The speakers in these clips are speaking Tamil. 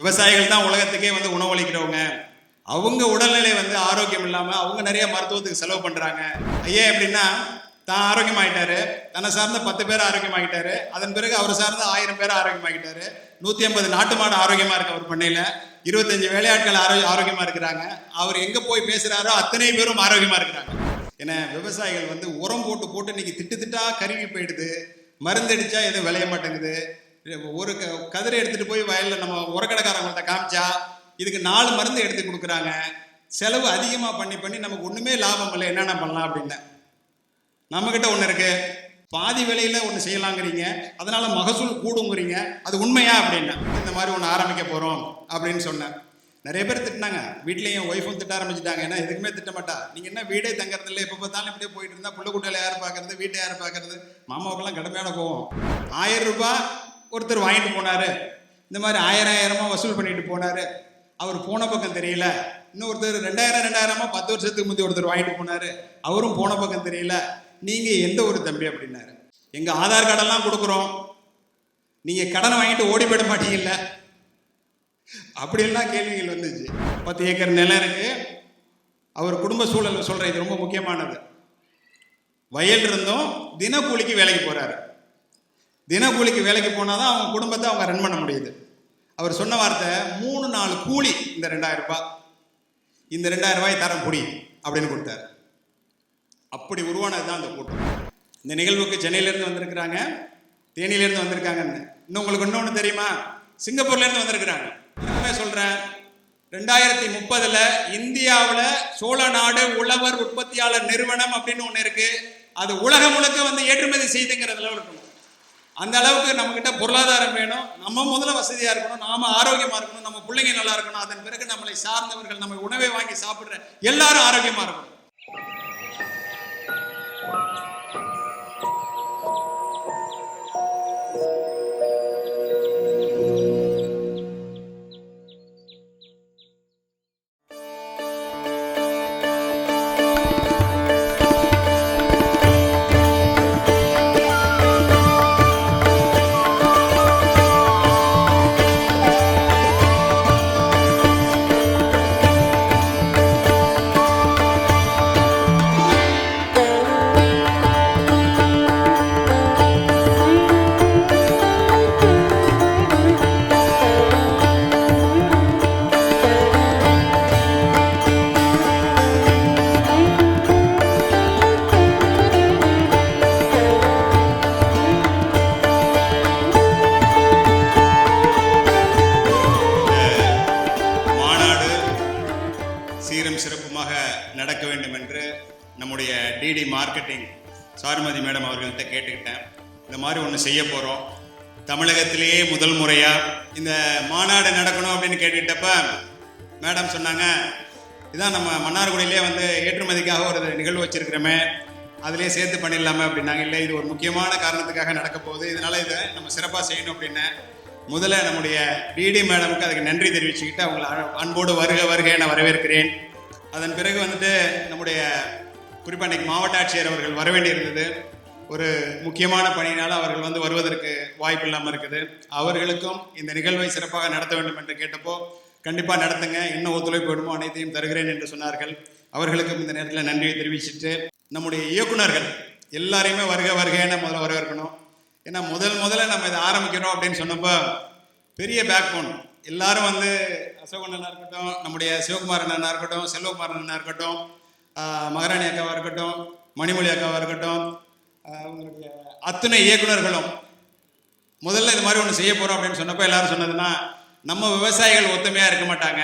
விவசாயிகள் தான் உலகத்துக்கே வந்து உணவளிக்கிறவங்க. அவங்க உடல்நிலை வந்து ஆரோக்கியம் இல்லாமல் அவங்க நிறைய மருத்துவத்துக்கு செலவு பண்ணுறாங்க ஐயா எப்படின்னா தான் ஆரோக்கியமாகிட்டாரு தன்னை சார்ந்த பத்து பேர் ஆரோக்கியமாகிட்டாரு அதன் பிறகு அவர் சார்ந்த ஆயிரம் பேர் ஆரோக்கியமாகிட்டாரு நூற்றி ஐம்பது நாட்டு மாடு ஆரோக்கியமாக இருக்கு அவர் பண்ணையில். இருபத்தஞ்சு வேலையாட்கள் ஆரோக்கிய ஆரோக்கியமாக இருக்கிறாங்க. அவர் எங்கே போய் பேசுகிறாரோ அத்தனை பேரும் ஆரோக்கியமாக இருக்கிறாங்க. ஏன்னா விவசாயிகள் வந்து உரம் போட்டு போட்டு இன்னைக்கு திட்டு திட்டா கருவி போயிடுது. மருந்து எதுவும் விளைய மாட்டேங்குது. ஒரு க கதிரை எடுத்துட்டு போய் வயலில் நம்ம உரக்கடைக்காரங்கள்ட்ட காமிச்சா இதுக்கு நாலு மருந்து எடுத்து கொடுக்குறாங்க. செலவு அதிகமாக பண்ணி பண்ணி நமக்கு ஒன்றுமே லாபம் இல்லை. என்னென்ன பண்ணலாம் அப்படின்னு. நம்மக்கிட்ட ஒன்று இருக்கு. பாதி விலையில் ஒன்று செய்யலாங்கிறீங்க. அதனால மகசூல் கூடுங்கிறீங்க. அது உண்மையா அப்படின்னா. இந்த மாதிரி ஒன்று ஆரம்பிக்க போகிறோம் அப்படின்னு சொன்னேன் நிறைய பேர் திட்டினாங்க. வீட்லேயும் ஒய்ஃபும் திட்ட ஆரம்பிச்சிட்டாங்க. ஏன்னா எதுக்குமே திட்ட மாட்டா. நீங்கள் என்ன வீடே தங்கறது இல்லை. எப்போ பார்த்தாலும் இப்படியே போயிட்டு இருந்தால் புள்ள குட்டையில யார் பார்க்கறது வீட்டை யார் பார்க்கறது மாமாவுக்கெல்லாம் கடுமையான போவோம் ஆயிரம் ரூபாய் ஒருத்தர் வாங்கிட்டு போனார். இந்த மாதிரி ஆயிரம் ஆயிரமாக வசூல் பண்ணிட்டு போனாரு. அவர் போன பக்கம் தெரியல. இன்னொருத்தர் ரெண்டாயிரம் ரெண்டாயிரமா பத்து வருஷத்துக்கு முந்தைய ஒருத்தர் வாங்கிட்டு போனாரு. அவரும் போன பக்கம் தெரியல. நீங்கள் எந்த ஒரு தம்பி அப்படின்னாரு. எங்கள் ஆதார் கார்டெல்லாம் கொடுக்குறோம். நீங்கள் கடனை வாங்கிட்டு ஓடி போயிட மாட்டீங்கல்ல. அப்படியெல்லாம் கேள்விகள் வந்துச்சு. பத்து ஏக்கர் நிலம் இருக்கு. அவர் குடும்ப சூழல் சொல்கிற இது ரொம்ப முக்கியமானது. வயல் இருந்தும் தினக்கூலிக்கு வேலைக்கு போகிறாரு தினக்கூலிக்கு வேலைக்கு போனால் தான் அவங்க குடும்பத்தை அவங்க ரன் பண்ண முடியுது. அவர் சொன்ன வார்த்தை மூணு நாலு கூலி இந்த ரெண்டாயிரம் ரூபாய். இந்த ரெண்டாயிரம் ரூபாய் தரம் புடி அப்படின்னு கொடுத்தாரு. அப்படி உருவானது தான் அந்த கூட்டம். இந்த நிகழ்வுக்கு சென்னையிலேருந்து வந்திருக்கிறாங்க தேனியிலேருந்து வந்திருக்காங்கன்னு. இன்னும் உங்களுக்கு இன்னொன்று தெரியுமா? சிங்கப்பூர்லேருந்து வந்திருக்கிறாங்க. இன்னுமே சொல்கிறேன் ரெண்டாயிரத்தி முப்பதில் இந்தியாவில் சோழ நாடு உழவர் உற்பத்தியாளர் நிறுவனம் அப்படின்னு ஒன்று இருக்குது அது உலகம் முழுக்க வந்து ஏற்றுமதி செய்துங்கிறதுல இருக்கணும் அந்த அளவுக்கு நம்ம கிட்ட பொருளாதாரம் வேணும். நம்ம முதல்ல வசதியா இருக்கணும். நாம ஆரோக்கியமா இருக்கணும். நம்ம பிள்ளைங்க நல்லா இருக்கணும். அதன் பிறகு நம்மளை சார்ந்தவர்கள் நம்ம உணவை வாங்கி சாப்பிடுற எல்லாரும் ஆரோக்கியமா இருக்கணும். டிடி மார்க்கெட்டிங் சாருமதி மேடம் அவர்கள்ட்ட கேட்டுக்கிட்டேன். இந்த மாதிரி ஒன்று செய்ய போகிறோம் தமிழகத்திலேயே முதல் முறையாக இந்த மாநாடு நடக்கணும் அப்படின்னு கேட்டுக்கிட்டப்ப மேடம் சொன்னாங்க இதான் நம்ம மன்னார்குடியிலே வந்து ஏற்றுமதிக்காக ஒரு நிகழ்வு வச்சிருக்கிறோமே அதிலே சேர்த்து பண்ணிடலாமே அப்படின்னாங்க. இல்லை இது ஒரு முக்கியமான காரணத்துக்காக நடக்க போகுது. இதனால் இதை நம்ம சிறப்பாக செய்யணும் அப்படின்னு முதல்ல நம்முடைய டிடி மேடமுக்கு அதுக்கு நன்றி தெரிவிச்சுக்கிட்டு அவங்களை அன்போடு வருக வருக என வரவேற்கிறேன். அதன் பிறகு வந்துட்டு நம்முடைய குறிப்பாக இன்றைக்கி மாவட்ட ஆட்சியர் அவர்கள் வர வேண்டியிருந்தது. ஒரு முக்கியமான பணியினால் அவர்கள் வந்து வருவதற்கு வாய்ப்பு இல்லாமல் இருக்குது. அவர்களுக்கும் இந்த நிகழ்வை சிறப்பாக நடத்த வேண்டும் என்று கேட்டப்போ கண்டிப்பாக நடத்துங்க என்ன ஒத்துழைப்பு வேணுமோ அனைத்தையும் தருகிறேன் என்று சொன்னார்கள். அவர்களுக்கும் இந்த நேரத்தில் நன்றியை தெரிவிச்சிட்டு நம்முடைய இயக்குனர்கள் எல்லாரையுமே வருக வருகன்னு முதல்ல வரவேற்கணும். ஏன்னா முதல் முதல்ல நம்ம இதை ஆரம்பிக்கிறோம் அப்படின்னு சொன்னப்போ பெரிய பேக் போன் எல்லாரும் வந்து அசோகன் அண்ணா இருக்கட்டும் நம்முடைய சிவகுமார் அண்ணா இருக்கட்டும் செல்வகுமார் அண்ணா இருக்கட்டும் மகாராணி அக்காவாக இருக்கட்டும் மணிமொழி அக்காவாக இருக்கட்டும் அவங்களுடைய அத்தனை இயக்குனர்களும் முதல்ல இது மாதிரி ஒன்று செய்ய போகிறோம் அப்படின்னு சொன்னப்போ எல்லாரும் சொன்னதுன்னா நம்ம விவசாயிகள் ஒத்துமையாக இருக்க மாட்டாங்க.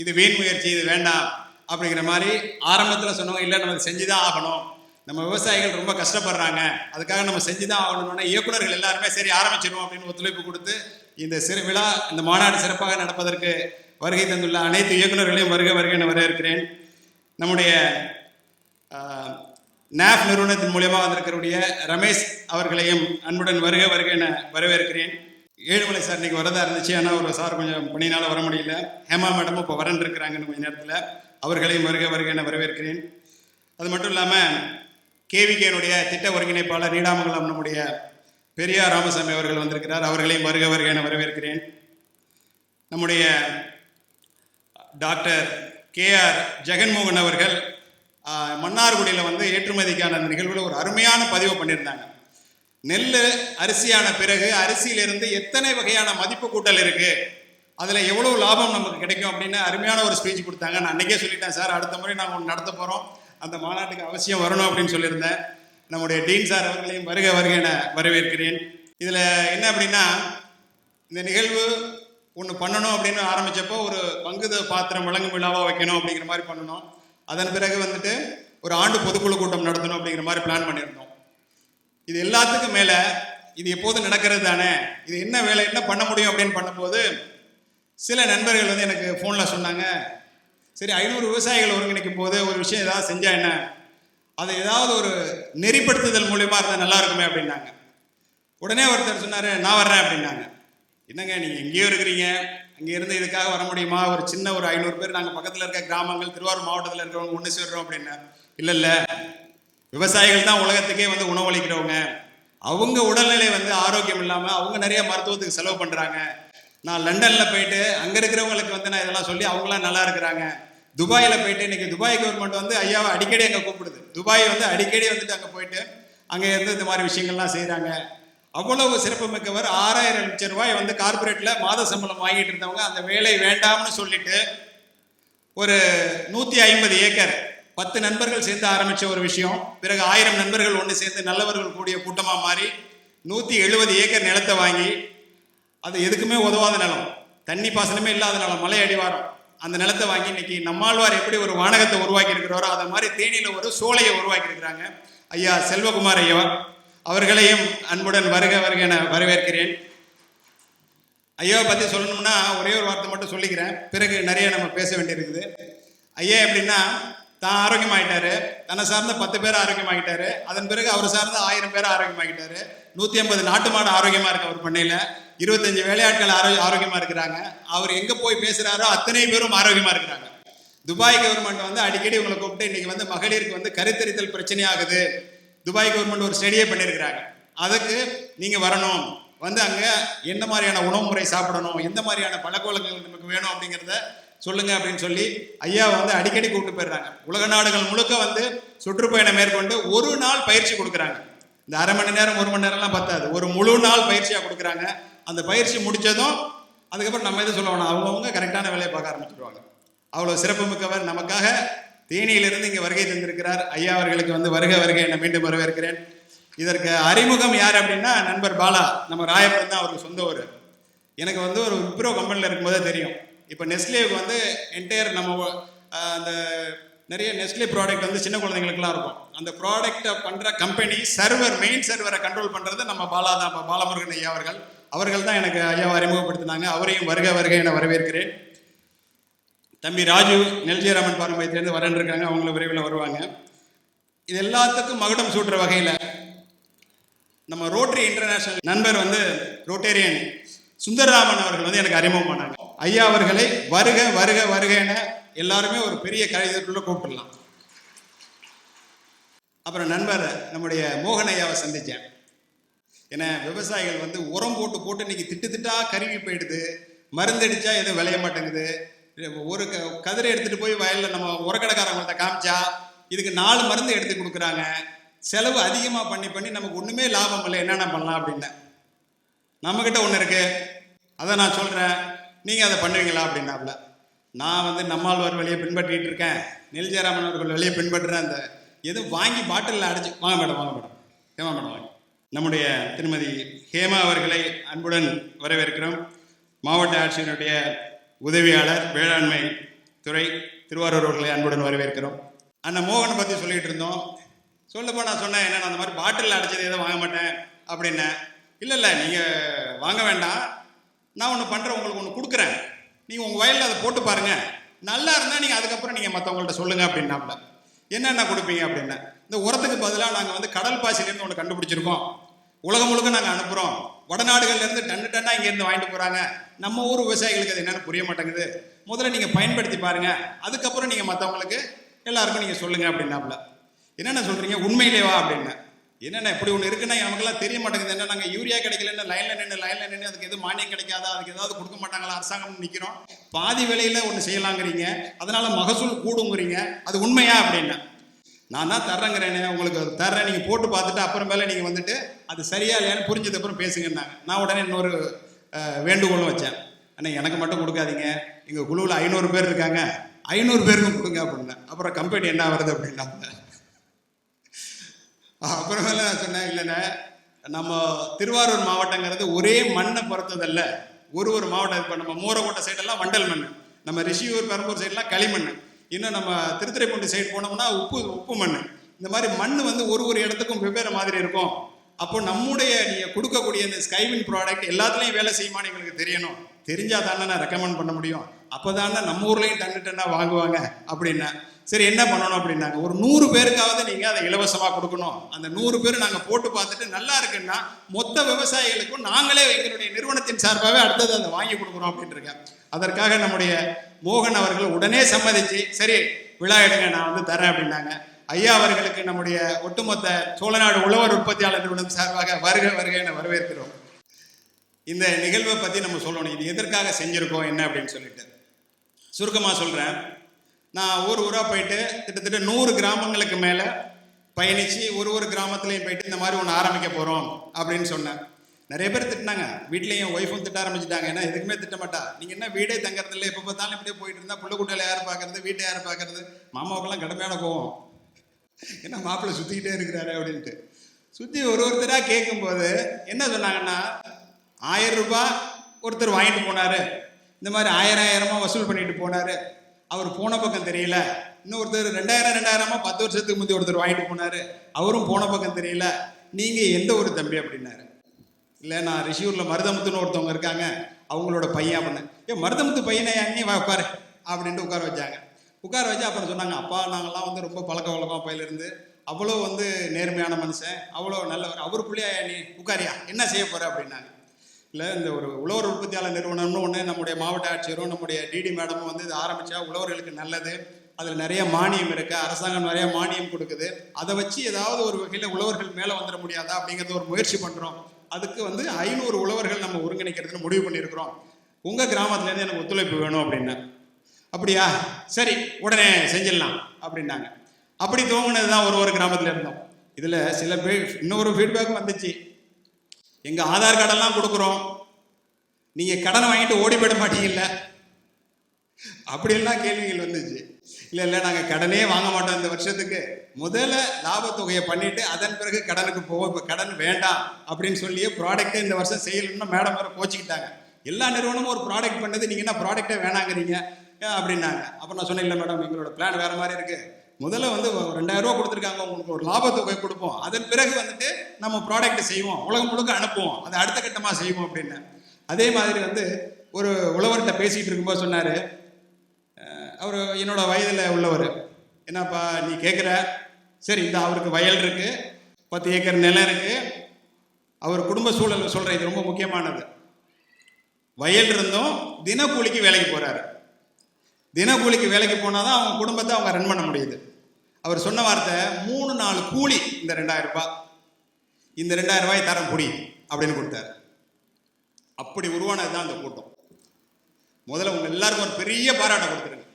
இது வீண் முயற்சி இது வேண்டாம் அப்படிங்கிற மாதிரி ஆரம்பத்தில் சொன்னவங்க இல்லை நம்ம செஞ்சு தான் ஆகணும். நம்ம விவசாயிகள் ரொம்ப கஷ்டப்படுறாங்க. அதுக்காக நம்ம செஞ்சு தான் ஆகணும்னா இயக்குனர்கள் எல்லாருமே சரி ஆரம்பிச்சிருவோம் அப்படின்னு ஒத்துழைப்பு கொடுத்து இந்த சிறு விழா இந்த மாநாடு சிறப்பாக நடப்பதற்கு வருகை தந்துள்ள அனைத்து இயக்குனர்களையும் வருக வருகை என வரவேற்கிறேன். நம்முடைய நாப் நிறுவனத்தின் மூலியமாக வந்திருக்கக்கூடிய ரமேஷ் அவர்களையும் அன்புடன் வருக வருக என வரவேற்கிறேன். ஏழுமலை சார் இன்னைக்கு வரதா இருந்துச்சு. ஆனால் ஒரு சார் கொஞ்சம் பணியினால் வர முடியல. ஹேமா மேடமும் இப்போ வரன் இருக்கிறாங்கன்னு கொஞ்ச நேரத்தில். அவர்களையும் வருக வருக என வரவேற்கிறேன். அது மட்டும் இல்லாமல் கேவிகேனுடைய திட்ட ஒருங்கிணைப்பாளர் நீடாமங்கலம் நம்முடைய பெரியார் ராமசாமி அவர்கள் வந்திருக்கிறார். அவர்களையும் வருக வருக என வரவேற்கிறேன். நம்முடைய டாக்டர் கேஆர் ஜெகன்மோகன் அவர்கள் மன்னார்குடியில் வந்து ஏற்றுமதிக்கான அந்த நிகழ்வில் ஒரு அருமையான பதிவு பண்ணியிருந்தாங்க. நெல் அரிசியான பிறகு அரிசியிலிருந்து எத்தனை வகையான மதிப்பு கூட்டல் இருக்கு? அதில் எவ்வளோ லாபம் நமக்கு கிடைக்கும் அப்படின்னு அருமையான ஒரு ஸ்பீச் கொடுத்தாங்க. நான் அன்றைக்கே சொல்லிட்டேன் சார் அடுத்த முறை நாங்கள் ஒன்று நடத்த போகிறோம் அந்த மாநாட்டுக்கு அவசியம் வரணும் அப்படின்னு சொல்லியிருந்தேன். நம்முடைய டீன் சார் அவர்களையும் வருக வருக என வரவேற்கிறேன். இதில் என்ன அப்படின்னா இந்த நிகழ்வு ஒன்று பண்ணணும் அப்படின்னு ஆரம்பித்தப்போ ஒரு பங்குத பாத்திரம் வழங்கும் விழாவாக வைக்கணும் அப்படிங்கிற மாதிரி பண்ணணும். அதன் பிறகு வந்துட்டு ஒரு ஆண்டு பொதுக்குழு கூட்டம் நடத்தணும் அப்படிங்கிற மாதிரி பிளான் பண்ணியிருந்தோம். இது எல்லாத்துக்கும் மேலே இது எப்போதும் நடக்கிறது தானே இது என்ன வேலை என்ன பண்ண முடியும் அப்படின்னு பண்ணும்போது சில நண்பர்கள் வந்து எனக்கு ஃபோனில் சொன்னாங்க சரி ஐநூறு விவசாயிகள் ஒருங்கிணைக்கும் போது ஒரு விஷயம் ஏதாவது செஞ்சா என்ன? அதை ஏதாவது ஒரு நெறிப்படுத்துதல் மூலியமாக இருந்தால் நல்லா இருக்குமே அப்படின்னாங்க. உடனே ஒருத்தர் சொன்னார் நான் வர்றேன் அப்படின்னாங்க. என்னங்க நீங்க எங்கேயோ இருக்கிறீங்க? அங்கேருந்து இதுக்காக வர முடியுமா? ஒரு சின்ன ஒரு ஐநூறு பேர் நாங்கள் பக்கத்தில் இருக்க கிராமங்கள் திருவாரூர் மாவட்டத்தில் இருக்கிறவங்க ஒன்று சேர்றோம் அப்படின்னு. இல்லை இல்லை. விவசாயிகள் தான் உலகத்துக்கே வந்து உணவளிக்கிறவங்க அவங்க உடல்நிலை வந்து ஆரோக்கியம் இல்லாமல் அவங்க நிறைய மருத்துவத்துக்கு செலவு பண்ணுறாங்க நான் லண்டனில் போயிட்டு அங்கே இருக்கிறவங்களுக்கு வந்து நான் இதெல்லாம் சொல்லி அவங்களாம் நல்லா இருக்கிறாங்க. துபாயில் போயிட்டு இன்னைக்கு துபாய் கவர்மெண்ட் வந்து ஐயாவை அடிக்கடி அங்கே கூப்பிடுது. துபாய் வந்து அடிக்கடி வந்துட்டு அங்கே போயிட்டு அங்கே இருந்து இந்த மாதிரி விஷயங்கள்லாம் செய்கிறாங்க அவ்வளவு சிறப்பு மிக்கவர் ஆறாயிரம் லட்சம் ரூபாய் வந்து கார்பரேட்ல மாத சம்பளம் வாங்கிட்டு இருந்தவங்க அந்த வேலை வேண்டாம்னு சொல்லிட்டு ஒரு நூற்றி ஐம்பது ஏக்கர் பத்து நண்பர்கள் சேர்ந்து ஆரம்பிச்ச ஒரு விஷயம். பிறகு ஆயிரம் நண்பர்கள் ஒன்று சேர்ந்து நல்லவர்கள் கூடிய கூட்டமாக மாறி நூற்றி எழுபது ஏக்கர் நிலத்தை வாங்கி அது எதுக்குமே உதவாத நிலம். தண்ணி பாசனமே இல்லாத நிலம் மலை அடிவாரம். அந்த நிலத்தை வாங்கி இன்னைக்கு நம்மாழ்வார் எப்படி ஒரு வானகத்தை உருவாக்கி இருக்கிறாரோ அதை மாதிரி தேனியில் ஒரு சோலையை உருவாக்கி இருக்கிறாங்க ஐயா செல்வகுமார் ஐயா அவர்களையும் அன்புடன் வருக வருக என வரவேற்கிறேன். ஐயாவை பற்றி சொல்லணும்னா ஒரே ஒரு வார்த்தை மட்டும் சொல்லிக்கிறேன். பிறகு நிறைய நம்ம பேச வேண்டியிருக்குது. ஐயா எப்படின்னா தான் ஆரோக்கியமாகிட்டாரு தன்னை சார்ந்த பத்து பேர் ஆரோக்கியமாகிட்டாரு அதன் பிறகு அவர் சார்ந்த ஆயிரம் பேர் ஆரோக்கியமாகிட்டாரு நூற்றி ஐம்பது நாட்டு மாடு ஆரோக்கியமாக இருக்கு அவர் பண்ணையில். இருபத்தஞ்சு வேலையாட்கள் ஆரோக்கிய ஆரோக்கியமாக இருக்கிறாங்க. அவர் எங்கே போய் பேசுகிறாரோ அத்தனை பேரும் ஆரோக்கியமாக இருக்கிறாங்க. துபாய் கவர்மெண்ட் வந்து அடிக்கடி உங்களை கூப்பிட்டு இன்னைக்கு வந்து மகளிருக்கு வந்து கருத்தரித்தல் பிரச்சனையாகுது. துபாய் கவர்மெண்ட் ஒரு ஸ்டடியே பண்ணியிருக்கிறாங்க. அதுக்கு நீங்கள் வரணும். வந்து அங்கே என்ன மாதிரியான உணவு முறை சாப்பிடணும்? எந்த மாதிரியான பழக்கவழக்கங்கள் நமக்கு வேணும் அப்படிங்கிறத சொல்லுங்க அப்படின்னு சொல்லி ஐயா வந்து அடிக்கடி கூப்பிட்டு போயிடுறாங்க. உலக நாடுகள் முழுக்க வந்து சுற்றுப்பயணம் மேற்கொண்டு ஒரு நாள் பயிற்சி கொடுக்குறாங்க. இந்த அரை மணி நேரம் ஒரு மணி நேரம்லாம் பத்தாது. ஒரு முழு நாள் பயிற்சியாக கொடுக்குறாங்க. அந்த பயிற்சி முடிச்சதும் அதுக்கப்புறம் நம்ம எதுவும் சொல்ல வேணாம். அவங்கவுங்க கரெக்டான வேலையை பார்க்க ஆரம்பிச்சிடுவாங்க அவ்வளோ சிறப்பு மிக்கவர் நமக்காக தேனியிலிருந்து இங்கே வருகை தந்திருக்கிறார். ஐயா அவர்களுக்கு வந்து வருக வருகை என்னை மீண்டும் வரவேற்கிறேன். இதற்கு அறிமுகம் யார் அப்படின்னா நண்பர் பாலா. நம்ம ராயபுரம் தான் அவருக்கு சொந்த ஊர். எனக்கு வந்து ஒரு விப்ரோ கம்பெனியில் இருக்கும்போதே தெரியும். இப்போ நெஸ்லேவுக்கு வந்து என்டையர் நம்ம அந்த நிறைய நெஸ்லே ப்ராடக்ட் வந்து சின்ன குழந்தைங்களுக்குலாம் இருக்கும். அந்த ப்ராடக்ட்டை பண்ணுற கம்பெனி சர்வர் மெயின் சர்வரை கண்ட்ரோல் பண்ணுறது நம்ம பாலா தான். பாலமுருகன் ஐயா அவர்கள். அவர்கள் தான் எனக்கு ஐயாவை அறிமுகப்படுத்தினாங்க. அவரையும் வருக வருக என வரவேற்கிறேன். தம்பி ராஜு நெல்ஜியராமன் பாரம்பரியத்திலேருந்து வரன் இருக்காங்க அவங்கள விரைவில் வருவாங்க. இது எல்லாத்துக்கும் மகுடம் சூட்டுற வகையில் நம்ம ரோட்டரி இன்டர்நேஷனல் நண்பர் வந்து ரோட்டேரியன் சுந்தரராமன் அவர்கள் வந்து எனக்கு அறிமுகம் பண்ணாங்க ஐயா அவர்களை வருக வருக வருக என எல்லாருமே ஒரு பெரிய கலைஞருக்குள்ள கூப்பிடலாம். அப்புறம் நண்பர் நம்முடைய மோகன் ஐயாவை சந்தித்தேன் ஏன்னா விவசாயிகள் வந்து உரம் போட்டு போட்டு இன்னைக்கு திட்டு திட்டா கருகி போயிடுது. மருந்தடிச்சா எதுவும் விளைய மாட்டேங்குது. ஒரு க கதிரை எடுத்துட்டு போய் வயலில் நம்ம உரக்கடைக்காரங்கள்ட்ட காமிச்சா இதுக்கு நாலு மருந்து எடுத்து கொடுக்குறாங்க. செலவு அதிகமாக பண்ணி பண்ணி நமக்கு ஒன்றுமே லாபம் இல்லை. என்னென்ன பண்ணலாம் அப்படின்னு. நம்மக்கிட்ட ஒன்று இருக்கு. அதை நான் சொல்கிறேன் நீங்கள் அதை பண்ணுவீங்களா அப்படின்னாப்புல நான் வந்து நம்மாழ்வார் வழியை பின்பற்றிட்டு இருக்கேன். நெல்ஜெயராமன் அவர்கள் வழியை பின்பற்றுறேன். அந்த எதுவும் வாங்கி பாட்டிலில் அடைச்சி வாங்க மேடம் வாங்க மேடம். ஹேமா மேடம் வாங்க. நம்முடைய திருமதி ஹேமா அவர்களை அன்புடன் வரவேற்கிறோம். மாவட்ட ஆட்சியினுடைய உதவியாளர் வேளாண்மை துறை திருவாரூர் அவர்களை அன்புடன் வரவேற்கிறோம். அண்ணன் மோகனை பற்றி சொல்லிட்டு இருந்தோம். சொல்லப்போ நான் சொன்னேன் என்ன அந்த மாதிரி பாட்டிலில் அடைச்சது எதுவும் வாங்க மாட்டேன் அப்படின்னேன். இல்லை இல்லை நீங்கள் வாங்க வேண்டாம். நான் ஒன்று பண்ணுறேன் உங்களுக்கு ஒன்று கொடுக்குறேன். நீங்கள் உங்கள் வயலில் அதை போட்டு பாருங்கள் நல்லா இருந்தால் நீங்கள் அதுக்கப்புறம் நீங்கள் மற்றவங்கள்ட்ட சொல்லுங்கள் அப்படின்னாப்ல. என்னென்ன கொடுப்பீங்க அப்படின்னா இந்த உரத்துக்கு பதிலாக நாங்கள் வந்து கடல் பாசிலேருந்து ஒன்று கண்டுபிடிச்சிருக்கோம். உலகம் முழுக்க நாங்கள் அனுப்புகிறோம் வடநாடுகள்லேருந்து டன்னு டன்னாக இங்கேருந்து வாங்கிட்டு போகிறாங்க நம்ம ஊர் விவசாயிகளுக்கு அது என்னென்னு புரிய மாட்டேங்குது. முதல்ல நீங்கள் பயன்படுத்தி பாருங்கள் அதுக்கப்புறம் நீங்கள் மற்றவங்களுக்கு எல்லாருக்கும் நீங்கள் சொல்லுங்கள் அப்படின்னாப்புல. என்னென்ன சொல்கிறீங்க உண்மையிலேவா அப்படின்னு. என்னென்ன இப்படி ஒன்று இருக்குன்னா நமக்கெல்லாம் தெரிய மாட்டேங்குது. என்ன நாங்கள் யூரியா கிடைக்கலன்னு லைனில் நின்று லைனில் நின்று அதுக்கு எதுவும் மானியம் கிடைக்காதா? அதுக்கு ஏதாவது கொடுக்க மாட்டாங்களா? அரசாங்கம் நிற்கிறோம் பாதி விலையில் ஒன்று செய்யலாங்கிறீங்க. அதனால் மகசூல் கூடுங்கிறீங்க. அது உண்மையா அப்படின்னா. நான் தான் தர்றேங்கிறேனே உங்களுக்கு தர்றேன் நீங்கள் போட்டு பார்த்துட்டு அப்புறமேல நீங்கள் வந்துட்டு அது சரியா இல்லையான்னு புரிஞ்சது அப்புறம் பேசுங்கன்னாங்க. நான் உடனே இன்னொரு வேண்டுகோளும் வச்சேன். அண்ணா எனக்கு மட்டும் கொடுக்காதீங்க. எங்கள் குழுவில் ஐநூறு பேர் இருக்காங்க. ஐநூறு பேருக்கும் கொடுங்க அப்படின்னா அப்புறம் கம்பெனி என்ன வருது அப்படின்னா அப்புறமேல நான் சொன்னேன் இல்லைண்ணே நம்ம திருவாரூர் மாவட்டங்கிறது ஒரே மண்ணை பொறுத்ததல்ல. ஒரு ஒரு மாவட்டம் இப்போ நம்ம மூரக்கோட்டை சைடெல்லாம் வண்டல் மண் நம்ம ரிஷியூர் பெரம்பூர் சைடெல்லாம் களிமண் இன்னும் நம்ம திருத்துறைப்பூண்டி சைடு போனோம்னா உப்பு உப்பு மண் இந்த மாதிரி மண் வந்து ஒரு ஒரு இடத்துக்கும் வெவ்வேறு மாதிரி இருக்கும். அப்போ நம்முடைய நீங்கள் கொடுக்கக்கூடிய இந்த ஸ்கைவின் ப்ராடக்ட் எல்லாத்துலேயும் வேலை செய்யுமான்னு எங்களுக்கு தெரியணும். தெரிஞ்சால் தானே நான் ரெக்கமெண்ட் பண்ண முடியும். அப்போ தானே நம்ம ஊர்லேயும் டன்னு டன்னா வாங்குவாங்க அப்படின்னா. சரி என்ன பண்ணணும் அப்படின்னாங்க. ஒரு நூறு பேருக்காவது நீங்கள் அதை இலவசமாக கொடுக்கணும். அந்த நூறு பேர் நாங்கள் போட்டு பார்த்துட்டு நல்லா இருக்குன்னா மொத்த விவசாயிகளுக்கும் நாங்களே எங்களுடைய நிறுவனத்தின் சார்பாகவே அடுத்தது அதை வாங்கி கொடுக்குறோம் அப்படின்ட்டு இருக்கேன் அதற்காக நம்முடைய மோகன் அவர்கள் உடனே சம்மதிச்சு சரி விழா எடுங்க நான் வந்து தரேன் அப்படின்னாங்க. ஐயா அவர்களுக்கு நம்முடைய ஒட்டுமொத்த சோழநாடு உழவர் உற்பத்தியாளர் நிறுவனம் சார்பாக வருக வருக என வரவேற்கிறோம். இந்த நிகழ்வை பற்றி நம்ம சொல்லணும். இது எதற்காக செஞ்சுருக்கோம் என்ன அப்படின்னு சொல்லிட்டு. சுருக்கமாக சொல்கிறேன் நான் ஊர் ஊராக போயிட்டு கிட்டத்தட்ட நூறு கிராமங்களுக்கு மேலே பயணித்து ஒரு ஒரு கிராமத்துலேயும் போயிட்டு இந்த மாதிரி ஒன்று ஆரம்பிக்க போகிறோம் அப்படின்னு சொன்னேன். நிறைய பேர் திட்டினாங்க. வீட்லேயும் ஒய்ஃபும் திட்ட ஆரம்பிச்சிட்டாங்க. ஏன்னா எதுக்குமே திட்ட மாட்டா. நீங்கள் என்ன வீடே தங்கறது இல்லை. எப்போ பார்த்தாலும் இப்படியே போயிட்டு இருந்தால் புள்ள யார் பார்க்கறது வீட்டை யார் பார்க்கறது மாமாவுக்கெல்லாம் கடுமையான போவோம் ஏன்னா மாப்பிள்ளை சுற்றிக்கிட்டே இருக்கிறாரு அப்படின்ட்டு. சுற்றி ஒரு ஒருத்தராக கேட்கும்போது என்ன சொன்னாங்கன்னா ஆயிரம் ரூபாய் ஒருத்தர் வாங்கிட்டு போனாரு. இந்த மாதிரி ஆயிரம் ஆயிரமாக வசூல் பண்ணிட்டு போனார். அவர் போன பக்கம் தெரியல. இன்னொருத்தர் ரெண்டாயிரம் ரெண்டாயிரமா பத்து வருஷத்துக்கு முந்தி ஒருத்தர் வாங்கிட்டு போனாரு. அவரும் போன பக்கம் தெரியல. நீங்க எந்த ஒரு தம்பி அப்படின்னாரு. இல்லை நான் ரிஷியூரில் மருதமுத்துன்னு ஒருத்தவங்க இருக்காங்க. அவங்களோட பையன் அப்படின்னு. ஏ மருதமுத்து பையனை நீ வா உட்காரு அப்படின்ட்டு உட்கார வச்சாங்க. உட்கார வச்சு அப்புறம் சொன்னாங்க அப்பா நாங்கள்லாம் வந்து ரொம்ப பழக்க வழக்கம் பையிலிருந்து. அவ்வளோ வந்து நேர்மையான மனுஷன் அவ்வளோ நல்லவர். அவர் பிள்ளையா நீ உட்காரியா? என்ன செய்ய போற? அப்படின்னாங்க. இல்லை இந்த ஒரு உழவர் உற்பத்தியாளர் நிறுவனம்னு ஒன்று நம்முடைய மாவட்ட ஆட்சியரும் நம்முடைய டிடி மேடமும் வந்து இது ஆரம்பித்தா உழவர்களுக்கு நல்லது. அதில் நிறைய மானியம் இருக்குது அரசாங்கம் நிறைய மானியம் கொடுக்குது. அதை வச்சு ஏதாவது ஒரு வகையில் உழவர்கள் மேலே வந்துட முடியாதா அப்படிங்கிறத ஒரு முயற்சி பண்ணுறோம் அதுக்கு வந்து ஐநூறு உழவர்கள் நம்ம ஒருங்கிணைக்கிறதுன்னு முடிவு பண்ணியிருக்கிறோம். உங்கள் கிராமத்துலேருந்து எனக்கு ஒத்துழைப்பு வேணும் அப்படின்னா. அப்படியா? சரி உடனே செஞ்சிடலாம் அப்படின்னாங்க. அப்படி தோங்கினது தான் ஒரு ஒரு கிராமத்தில் இருந்தோம். இதில் சில பேர் இன்னொரு ஃபீட்பேக்கும் வந்துச்சு. எங்கள் ஆதார் கார்டெல்லாம் கொடுக்குறோம். நீங்கள் கடனை வாங்கிட்டு ஓடி போயிட மாட்டீங்கல்ல? அப்படிலாம் கேள்விகள் வந்துச்சு. இல்லை இல்லை நாங்கள் கடனே வாங்க மாட்டோம் இந்த வருஷத்துக்கு. முதல்ல லாபத்தொகையை பண்ணிட்டு அதன் பிறகு கடனுக்கு போவோம் இப்போ கடன் வேண்டாம் அப்படின்னு சொல்லியே ப்ராடக்ட்டை இந்த வருஷம் செய்யணும்னா மேடம் வேறு கோச்சிக்கிட்டாங்க. எல்லா நிறுவனமும் ஒரு ப்ராடக்ட் பண்ணது நீங்கள் என்ன ப்ராடக்டே வேணாங்கிறீங்க? அப்படின்னாங்க. அப்போ நான் சொன்னேன் இல்லை மேடம் எங்களோட பிளான் வேறு மாதிரி இருக்குது முதல்ல வந்து ரெண்டாயிரம் ரூபா கொடுத்துருக்காங்க உங்களுக்கு ஒரு லாபத்தொகை கொடுப்போம். அதன் பிறகு வந்துட்டு நம்ம ப்ராடக்ட் செய்வோம். உலகம் முழுக்க அனுப்புவோம். அதை அடுத்த கட்டமாக செய்வோம் அப்படின்னு. அதே மாதிரி வந்து ஒரு உழவர்கிட்ட பேசிகிட்டு இருக்கும்போது சொன்னார் அவர் என்னோட வயதில் உள்ளவர். என்னப்பா நீ கேட்குற சரி இந்த அவருக்கு வயல் இருக்கு பத்து ஏக்கர் நிலம் இருக்கு. அவர் குடும்ப சூழல் சொல்கிற இது ரொம்ப முக்கியமானது. வயல் இருந்தும் தினக்கூலிக்கு வேலைக்கு போகிறாரு தினக்கூலிக்கு வேலைக்கு போனால் தான் அவங்க குடும்பத்தை அவங்க ரன் பண்ண முடியுது. அவர் சொன்ன வார்த்தை மூணு நாலு கூலி இந்த ரெண்டாயிரம் ரூபாய். இந்த ரெண்டாயிரம் ரூபாய் தரம் புடி அப்படின்னு கொடுத்தாரு. அப்படி உருவானது தான் அந்த கூட்டம். முதல்ல உங்க எல்லாருக்கும் ஒரு பெரிய பாராட்டம் கொடுத்துருங்க.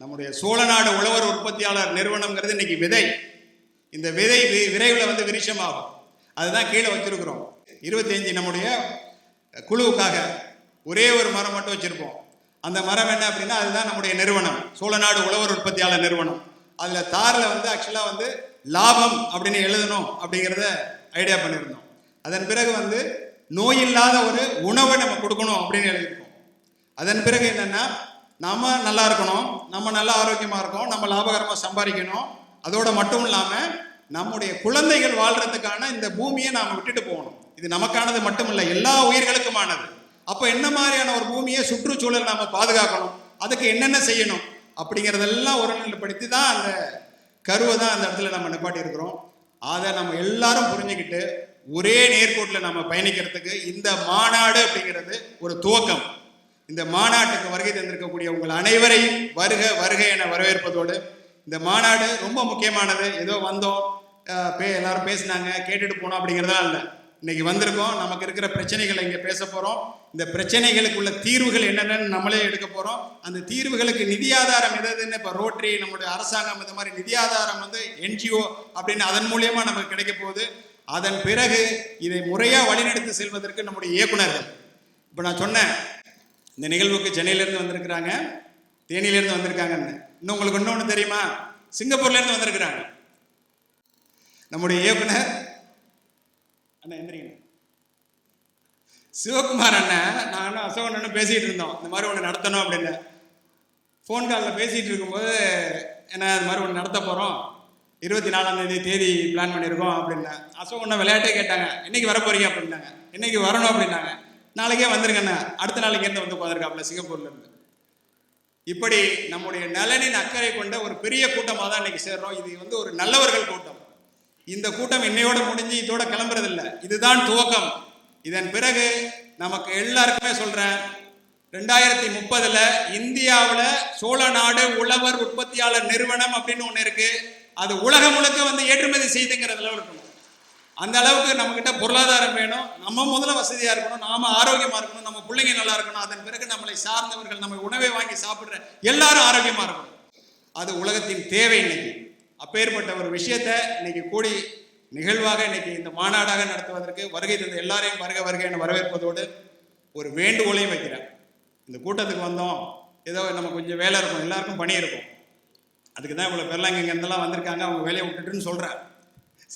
நம்முடைய சோழநாடு உழவர் உற்பத்தியாளர் நிறுவனம்ங்கிறது இன்னைக்கு விதை. இந்த விதை விரைவில் வந்து விருஷமாகும் அதுதான் கீழே வச்சிருக்கிறோம். இருபத்தஞ்சு நம்முடைய குழுவுக்காக ஒரே ஒரு மரம் மட்டும் வச்சிருப்போம். அந்த மரம் என்ன அப்படின்னா அதுதான் நம்முடைய நிறுவனம். சோழநாடு உழவர் உற்பத்தியாளர் நிறுவனம். அதில் தாரில் வந்து ஆக்சுவலாக வந்து லாபம் அப்படின்னு எழுதணும் அப்படிங்கிறத ஐடியா பண்ணியிருந்தோம். அதன் பிறகு வந்து நோய் இல்லாத ஒரு உணவை நம்ம கொடுக்கணும் அப்படின்னு எழுதியிருக்கோம். அதன் பிறகு என்னன்னா நம்ம நல்லா இருக்கணும் நம்ம நல்லா ஆரோக்கியமா இருக்கோம் நம்ம லாபகரமா சம்பாதிக்கணும். அதோட மட்டும் இல்லாம நம்முடைய குழந்தைகள் வாழ்றதுக்கான இந்த பூமியை நாம விட்டுட்டு போகணும். இது நமக்கானது மட்டும் இல்லை எல்லா உயிர்களுக்குமானது. அப்போ என்ன மாதிரியான ஒரு பூமியை சுற்றுச்சூழல் நம்ம பாதுகாக்கணும்? அதுக்கு என்னென்ன செய்யணும்? அப்படிங்கிறதெல்லாம் ஒருநிலைப்படுத்தி தான் அந்த கருவை தான் அந்த இடத்துல நம்ம நிப்பாட்டி இருக்கிறோம். அதை நம்ம எல்லாரும் புரிஞ்சுக்கிட்டு ஒரே நேர்கோட்டில் நம்ம பயணிக்கிறதுக்கு இந்த மாநாடு அப்படிங்கிறது ஒரு துவக்கம். இந்த மாநாட்டுக்கு வருகை தந்திருக்கக்கூடிய உங்கள் அனைவரையும் வருக வருக என வரவேற்பதோடு இந்த மாநாடு ரொம்ப முக்கியமானது. ஏதோ வந்தோம். பே எல்லாரும் பேசினாங்க கேட்டுட்டு போனோம் அப்படிங்கிறதெல்லாம் இல்லை. இன்னைக்கு வந்திருக்கோம். நமக்கு இருக்கிற பிரச்சனைகளை இங்கே பேச போகிறோம் இந்த பிரச்சனைகளுக்குள்ள தீர்வுகள் என்னென்னு நம்மளே எடுக்க போகிறோம் அந்த தீர்வுகளுக்கு நிதி ஆதாரம் எதுன்னு இப்போ ரோட்டரி நம்முடைய அரசாங்கம் இந்த மாதிரி நிதி ஆதாரம் வந்து என்ஜிஓ அப்படின்னு அதன் மூலியமாக நமக்கு கிடைக்க போகுது. அதன் பிறகு இதை முறையாக வழிநடத்தி செல்வதற்கு நம்முடைய இயக்குனர்கள் இப்போ நான் சொன்னேன். இந்த நிகழ்வுக்கு சென்னையிலேருந்து வந்திருக்கிறாங்க. தேனியிலேருந்து வந்திருக்காங்கன்னு. இன்னும் உங்களுக்கு இன்னொன்று தெரியுமா? சிங்கப்பூர்லேருந்து வந்திருக்கிறாங்க. நம்முடைய இயக்குனர் அண்ணா எந்திரிங்க சிவகுமார் அண்ணன் நானும் அசோகன் அண்ணன் பேசிகிட்டு இருந்தோம். இந்த மாதிரி ஒன்று நடத்தணும் அப்படின்னு. ஃபோன் காலில் பேசிகிட்டு இருக்கும்போது என்ன இது மாதிரி ஒன்று நடத்த போகிறோம் இருபத்தி நாலாம் தேதி தேதி பிளான் பண்ணியிருக்கோம் அப்படின்னா. அசோகண்ணா விளையாட்டே கேட்டாங்க. என்னைக்கு வர போறீங்க? அப்படின்னாங்க. என்னைக்கு வரணும்? அப்படின்னாங்க. நாளைக்கே வந்துருங்கண்ணா. அடுத்த நாளைக்கு இருந்து வந்து உட்காந்துருக்காப்புல சிங்கப்பூர்ல இருந்து. இப்படி நம்முடைய நலனின் அக்கறை கொண்ட ஒரு பெரிய கூட்டமாக தான் இன்னைக்கு சேர்றோம். இது வந்து ஒரு நல்லவர்கள் கூட்டம். இந்த கூட்டம் இன்னையோட முடிஞ்சு இதோட கிளம்புறதில்ல. இதுதான் துவக்கம். இதன் பிறகு நமக்கு எல்லாருக்குமே சொல்றேன் ரெண்டாயிரத்தி முப்பதுல இந்தியாவில் சோழ நாடு உழவர் உற்பத்தியாளர் நிறுவனம் அப்படின்னு ஒன்று இருக்கு. அது உலகம் முழுக்க வந்து ஏற்றுமதி செய்துங்கிறதுல இருக்கணும் அந்த அளவுக்கு நம்ம கிட்ட பொருளாதாரம் வேணும். நம்ம முதல்ல வசதியா இருக்கணும். நாம ஆரோக்கியமா இருக்கணும். நம்ம பிள்ளைங்க நல்லா இருக்கணும். அதன் பிறகு நம்மளை சார்ந்தவர்கள் நம்ம உணவை வாங்கி சாப்பிடுற எல்லாரும் ஆரோக்கியமா இருக்கணும். அது உலகத்தின் தேவை இன்னைக்கு. அப்பேற்பட்ட ஒரு விஷயத்த இன்னைக்கு கூடி நிகழ்வாக இன்னைக்கு இந்த மாநாடாக நடத்துவதற்கு வருகை தந்த எல்லாரையும் வருக வருகை என வரவேற்பதோடு ஒரு வேண்டுகோளையும் வைக்கிறேன். இந்த கூட்டத்துக்கு வந்தோம். ஏதோ நம்ம கொஞ்சம் வேலை இருக்கும். எல்லாருக்கும் பணி இருக்கும். அதுக்கு தான் இவ்வளோ பேர்லாம் இங்கே இருந்தெல்லாம் வந்திருக்காங்க. அவங்க வேலையை விட்டுட்டுன்னு சொல்கிறேன்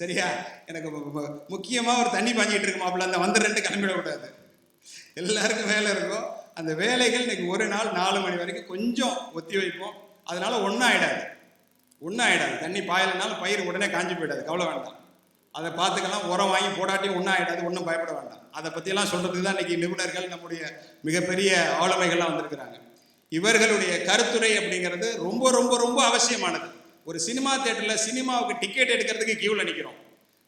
சரியா? எனக்கு முக்கியமாக ஒரு தண்ணி பாஞ்சிக்கிட்டு இருக்கு மாப்பிள்ள. அந்த வந்துடுறேன்ட்டு கிளம்பிட கூடாது. எல்லாருக்கும் வேலை இருக்கும். அந்த வேலைகள் இன்னைக்கு ஒரு நாள் நாலு மணி வரைக்கும் கொஞ்சம் ஒத்தி வைப்போம். அதனால் ஒன்றும் ஆகிடாது ஒன்றும் ஆயிடாது தண்ணி பாயலைனாலும் பயிர் உடனே காஞ்சி போயிடாது. கவலை வேண்டாம். அதை பார்த்துக்கலாம். உரம் வாங்கி போடாட்டியும் ஒன்றும் ஆகிடாது ஒன்றும் பயப்பட வேண்டாம். அதை பற்றியெல்லாம் சொல்கிறதுக்கு தான் இன்றைக்கி நிபுணர்கள் நம்முடைய மிகப்பெரிய ஆளுமைகள்லாம் வந்திருக்கிறாங்க. இவர்களுடைய கருத்துரை அப்படிங்கிறது ரொம்ப ரொம்ப ரொம்ப அவசியமானது. ஒரு சினிமா தேட்டரில் சினிமாவுக்கு டிக்கெட் எடுக்கிறதுக்கு கியூவில் நிற்கிறோம்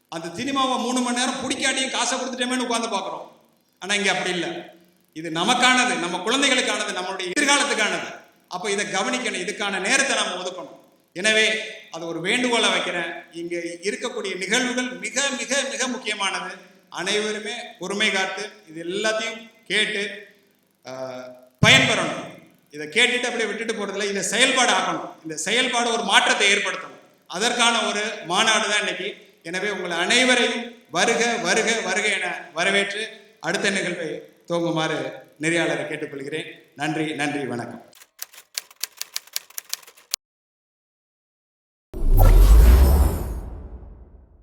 அந்த சினிமாவை மூணு மணி நேரம் பிடிக்காட்டியும் காசை கொடுத்துட்டோமேனு உட்காந்து பார்க்குறோம். ஆனால் இங்கே அப்படி இல்லை. இது நமக்கானது. நம்ம குழந்தைகளுக்கானது. நம்மளுடைய எதிர்காலத்துக்கானது. அப்போ இதை கவனிக்கணும். இதுக்கான நேரத்தை நம்ம ஒதுக்கணும். எனவே அது ஒரு வேண்டுகோளை வைக்கிறேன். இங்கே இருக்கக்கூடிய நிகழ்வுகள் மிக மிக மிக முக்கியமானது. அனைவருமே பொறுமை காத்து இது எல்லாத்தையும் கேட்டு பயன்பெறணும். இதை கேட்டுட்டு அப்படியே விட்டுட்டு போறதில்ல. இதை செயல்பாடு ஆக்கணும் இந்த செயல்பாடு ஒரு மாற்றத்தை ஏற்படுத்தணும். அதற்கான ஒரு மாநாடு தான் இன்னைக்கு. எனவே உங்கள் அனைவரையும் வருக வருக வருக என வரவேற்று அடுத்த நிகழ்வை துவங்குமாறு நெறியாளரை கேட்டுக்கொள்கிறேன். நன்றி நன்றி வணக்கம்.